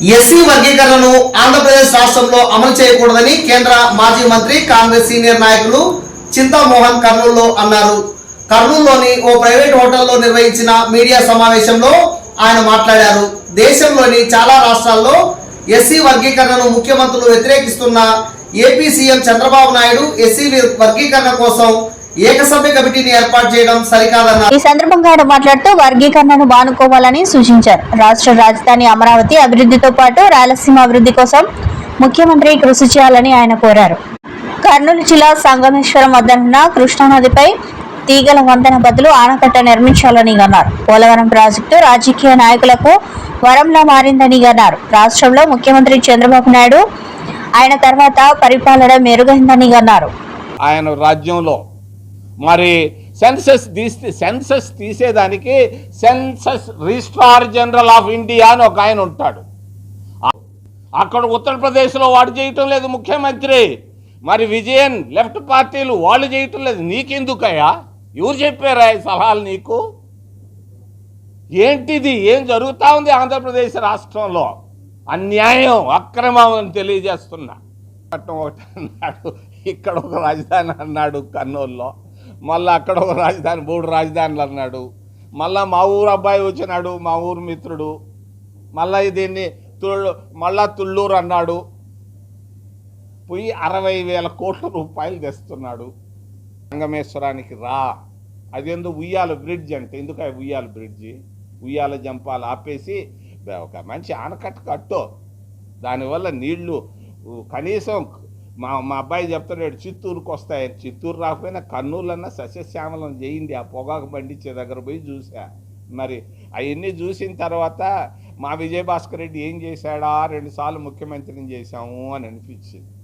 SC వర్గీకరణను ఆంధ్రప్రదేశ్ రాష్ట్రంలో అమలు చేయకూడదని కేంద్ర మాజీ మంత్రి కాంగ్రెస్ సీనియర్ నాయకులు చింతామోహన్ కర్నూలులో అన్నారు. కర్నూలులోని ఓ ప్రైవేట్ హోటల్లో నిర్వహించిన మీడియా సమావేశంలో ఆయన మాట్లాడారు. దేశంలోని చాలా రాష్ట్రాల్లో ఎస్సీ వర్గీకరణను ముఖ్యమంత్రులు వ్యతిరేకిస్తున్న AP CM Chandrababu Naidu SC వర్గీకరణ కోసం ఏకసభ్య కమిటీని ఏర్పాటు చేయడం సరికాదన్నారు ఈ సందర్భంగా ఆయన మాట్లాడుతూ వర్గీకరణను మానుకోవాలని సూచించారు. రాష్ట్ర రాజధాని అమరావతి అభివృద్ధితో పాటు రాయలసీమ అభివృద్ధి కోసం ముఖ్యమంత్రి కృషి చేయాలని ఆయన కోరారు. కర్నూలు జిల్లా సంగమేశ్వరం వద్దనున్న కృష్ణానదిపై తీగల వంతెన బదులు ఆనకట్ట నిర్మించాలని అన్నారు. పోలవరం ప్రాజెక్టు రాజకీయ నాయకులకు వరంలా మారిందని అన్నారు. రాష్ట్రంలో ముఖ్యమంత్రి చంద్రబాబు నాయుడు ఆయన తర్వాత పరిపాలన మెరుగైందని అన్నారు. ఆయన రాజ్యంలో మరి సెన్సస్ తీస్తే సెన్సస్ తీసేదానికి census registrar general of India అని ఒక ఆయన ఉంటాడు. అక్కడ ఉత్తరప్రదేశ్లో వాడు చేయటం లేదు ముఖ్యమంత్రి. మరి విజయన్ లెఫ్ట్ పార్టీలు వాళ్ళు చేయటం లేదు. నీకెందుకయ్యా? ఎవరు చెప్పారా ఈ సలహాలు నీకు? ఏంటిది? ఏం జరుగుతూ ఉంది ఆంధ్రప్రదేశ్ రాష్ట్రంలో? అన్యాయం అక్రమం అని తెలియజేస్తున్నా. పట్టణం ఒకటి అన్నాడు. ఇక్కడ ఒక రాజధాని అన్నాడు కర్నూలులో. మళ్ళీ అక్కడ ఒక రాజధాని మూడు రాజధానులు అన్నాడు. మళ్ళా మా ఊరు అబ్బాయి వచ్చినాడు మా ఊరు మిత్రుడు. మళ్ళా దీన్ని తుళ్ళు మళ్ళా తుళ్ళూరు అన్నాడు. పోయి అరవై వేల కోట్ల రూపాయలు తెస్తున్నాడు. సంగమేశ్వరానికి రా. అదేందో ఉయ్యాల బ్రిడ్జ్ అంటే. ఎందుకు ఉయ్యాల బ్రిడ్జి? ఉయ్యాల జంపాలు ఆపేసి ఒక మంచి ఆనకట్ట కట్టు. దానివల్ల నీళ్ళు కనీసం మా మా అబ్బాయి చెప్తున్నాడు చిత్తూరుకు వస్తాయని. చిత్తూరు రాకపోయినా కర్నూలన్నా సస్యశ్యామలం చేయింది ఆ పొగాకు పండించే దగ్గర పోయి చూసా. మరి అవన్నీ చూసిన తర్వాత మా విజయభాస్కర్ రెడ్డి ఏం చేశాడా? రెండుసార్లు ముఖ్యమంత్రిని చేశాము అని అనిపించింది.